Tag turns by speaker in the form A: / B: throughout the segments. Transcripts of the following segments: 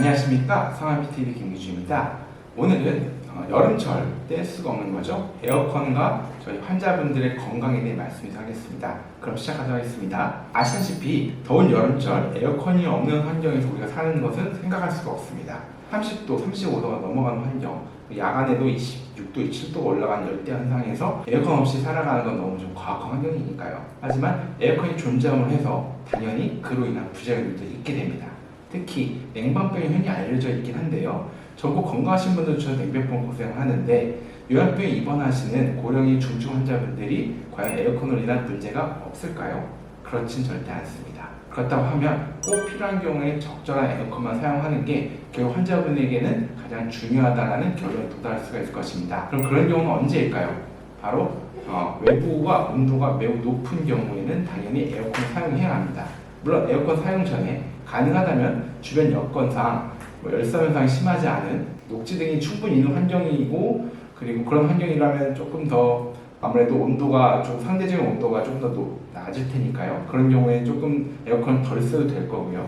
A: 안녕하십니까 성한PTV 김기주입니다. 오늘은 어, 여름철 뗄 수가 없는 거죠. 에어컨과 저희 환자분들의 건강에 대해 말씀드리겠습니다. 그럼 시작하도록 하겠습니다. 아시다시피 더운 여름철 에어컨이 없는 환경에서 우리가 사는 것은 생각할 수가 없습니다. 30도, 35도가 넘어가는 환경, 야간에도 26도, 27도가 올라가는 열대 현상에서 에어컨 없이 살아가는 건 너무 좀 과학한 환경이니까요. 하지만 에어컨이 존재함을 해서 당연히 그로 인한 부작용도 있게 됩니다. 특히 냉방병이 흔히 알려져 있긴 한데요. 전국 건강하신 분들처럼 냉병병 고생을 하는데 요양병에 입원하시는 고령의 중증 환자분들이 과연 에어컨으로 인한 문제가 없을까요? 그렇진 절대 않습니다. 그렇다고 하면 꼭 필요한 경우에 적절한 에어컨만 사용하는 게 결국 환자분에게는 가장 중요하다는 결론에 도달할 수가 있을 것입니다. 그럼 그런 경우는 언제일까요? 바로 어, 외부와 온도가 매우 높은 경우에는 당연히 에어컨 사용해야 합니다. 물론 에어컨 사용 전에 가능하다면 주변 여건상 뭐 열선 현상이 심하지 않은 녹지 등이 충분히 있는 환경이고 그리고 그런 환경이라면 조금 더 아무래도 온도가 좀 상대적인 온도가 조금 더 높- 낮을 테니까요. 그런 경우에 조금 에어컨 덜 써도 될 거고요.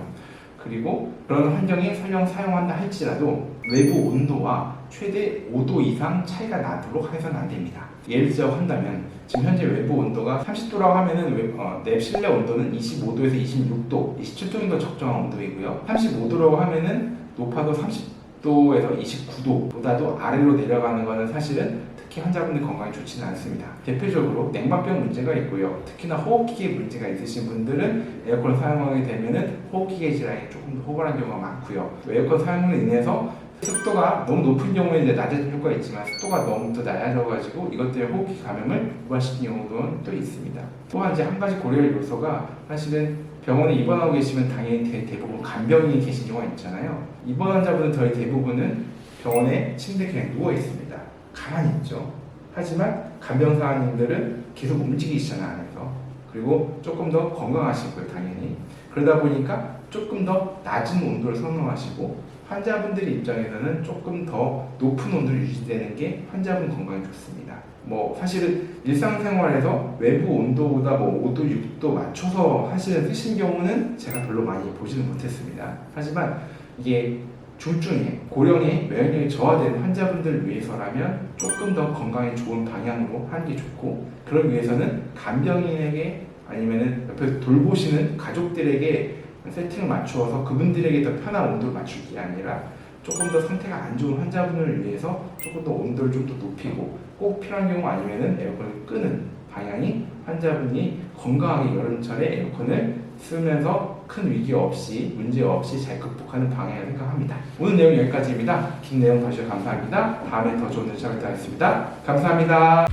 A: 그리고 그런 환경에 설령 사용한다 할지라도 외부 온도와 최대 5도 이상 차이가 나도록 해서는 안 됩니다. 예를 들어 한다면 지금 현재 외부 온도가 30도라고 하면은 외- 어, 내 실내 온도는 25도에서 26도, 27도 정도 적정한 온도이고요. 35도라고 하면은 높아도 30도에서 29도보다도 아래로 내려가는 것은 사실은 특히 환자분들 건강에 좋지는 않습니다. 대표적으로 냉방병 문제가 있고요. 특히나 호흡기계 문제가 있으신 분들은 에어컨 사용하게 되면은 호흡기계 질환이 조금 더 호발한 경우가 많고요. 또 에어컨 사용으로 인해서 습도가 너무 높은 경우에는 낮아질 효과가 있지만 습도가 너무 더 낮아져가지고 이것 때문에 호흡기 감염을 유발시키는 경우도 또 있습니다. 또한 이제 한 가지 고려할 요소가 사실은 병원에 입원하고 계시면 당연히 대, 대부분 간병인이 계신 경우가 있잖아요. 입원 환자분은 거의 대부분은 병원에 침대에 그냥 누워 있습니다. 가만히 있죠. 하지만 간병사님들은 계속 움직이시잖아요 안에서. 그리고 조금 더 건강하시고요 당연히. 그러다 보니까 조금 더 낮은 온도를 선호하시고 환자분들 입장에서는 조금 더 높은 온도를 유지되는 게 환자분 건강에 좋습니다. 뭐 사실은 일상생활에서 외부 온도보다 뭐 5도, 6도 맞춰서 하시는 쓰신 경우는 제가 별로 많이 보지는 못했습니다. 하지만 이게 중증의 고령의 면역력이 저하된 환자분들을 위해서라면 조금 더 건강에 좋은 방향으로 하는 게 좋고 그걸 위해서는 간병인에게 아니면은 옆에서 돌보시는 가족들에게 세팅을 맞추어서 그분들에게 더 편한 온도를 맞출 게 아니라 조금 더 상태가 안 좋은 환자분을 위해서 조금 더 온도를 좀 더 높이고 꼭 필요한 경우 아니면은 에어컨을 끄는 방향이 환자분이 건강하게 여름철에 에어컨을 쓰면서 큰 위기 없이 문제 없이 잘 극복하는 방향을 생각합니다. 오늘 내용 여기까지입니다. 긴 내용 봐주셔서 감사합니다. 다음에 더 좋은 내용 찾아뵙겠습니다. 감사합니다.